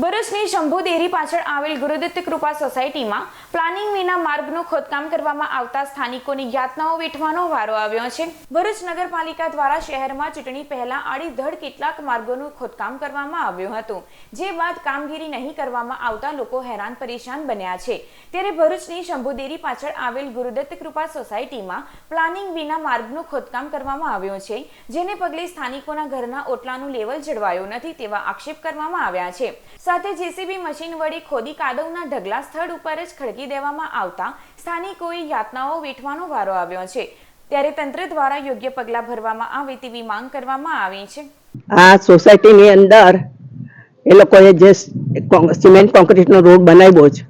ભરૂચની શંભુ દેરી પાછળ આવેલ ગુરુદત્ત કૃપા સોસાયટીમાં પ્લાનિંગ વિના માર્ગનું ખોદકામ કરવામાં આવતા સ્થાનિકોની યાતનાઓ વેઠવાનો વારો આવ્યો છે. ભરૂચ નગરપાલિકા દ્વારા શહેરમાં ચૂંટણી પહેલા આડીધડ કેટલાક માર્ગોનું ખોદકામ કરવામાં આવ્યું હતું. જે બાદ કામગીરી નહીં કરવામાં આવતા લોકો હેરાન પરેશાન બન્યા છે. ત્યારે ભરૂચની શંભુદેરી પાછળ આવેલ ગુરુદત્ત કૃપા સોસાયટીમાં પ્લાનિંગ વિના માર્ગનું ખોદકામ કરવામાં આવ્યું છે. જેને પગલે સ્થાનિકોના ઘરના ઓટલાનું લેવલ જળવાયું નથી તેવા આક્ષેપ કરવામાં આવ્યા છે. સાથે જેસીબી મશીન વડે ખોદી કાદવના ઢગલા સ્થળ ઉપર જ ખડકી દેવામાં આવતા સ્થાનિકોએ યાતનાઓ વેઠવાનો વારો આવ્યો છે. ત્યારે તંત્ર દ્વારા યોગ્ય પગલાં ભરવામાં આવે તેવી માંગ કરવામાં આવી છે. આ સોસાયટીની અંદર એ લોકોએ જે સિમેન્ટ કોન્ક્રીટનો રોડ બનાવ્યો છે.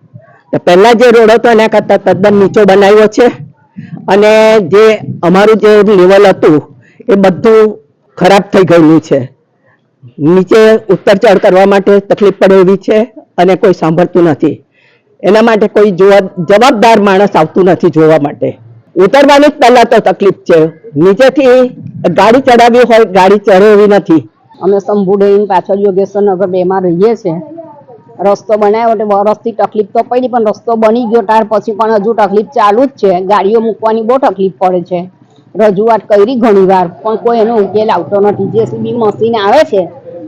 તો પહેલા જે રોડ હતો એના કરતાં તદ્દન નીચો બનાવ્યો છે. અને જે અમારું જે લેવલ હતું એ બધું ખરાબ થઈ ગયેલું છે. નીચે ઉત્તર ચઢ કરવા માટે તકલીફ પડે એવી છે અને કોઈ સાંભળતું નથી. એના માટે કોઈ જોવા જવાબદાર માણસ આવતું નથી જોવા માટે. ઉતરવાની જ પહેલા તો તકલીફ છે. નીચેથી ગાડી ચડાવી હોય, ગાડી ચડે એવી નથી. અમે સંભુડેન પાછળ યોગેશ્વરનગર બેમાં રહીએ છીએ. રસ્તો બનાવ્યો એટલે વરસથી તકલીફ તો પડી, પણ રસ્તો બની ગયો ત્યાર પછી પણ હજુ તકલીફ ચાલુ જ છે. ગાડીઓ મૂકવાની બહુ તકલીફ પડે છે. રજૂઆત કરી ઘણી વાર પણ કોઈ એનો ઉકેલ આવતો નથી. જેસીબી મશીન આવે છે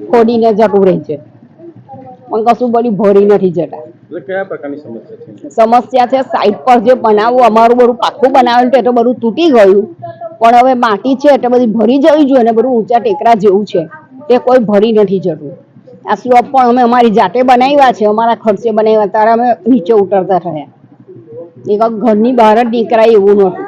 ખોડીને જતું રહે છે. પણ કશું બધું ભરી નથી જતા. સમસ્યા છે? સાઈડ પર જે બનાવવું અમારું બધું પાકું બનાવેલું છે તો બધું તૂટી ગયું. પણ હવે માટી છે એટલે બધી ભરી જવી જોઈએ ને બધું ઊંચા ટેકરા જેવું છે તે કોઈ ભરી નથી જતું. આ સ્લોપ પણ અમે અમારી જાતે બનાવ્યા છે અમારા ખર્ચે બનાવ્યા ત્યારે અમે નીચે ઉતરતા થયા. એક ઘરની બહાર જ નીકળાય એવું નહોતું.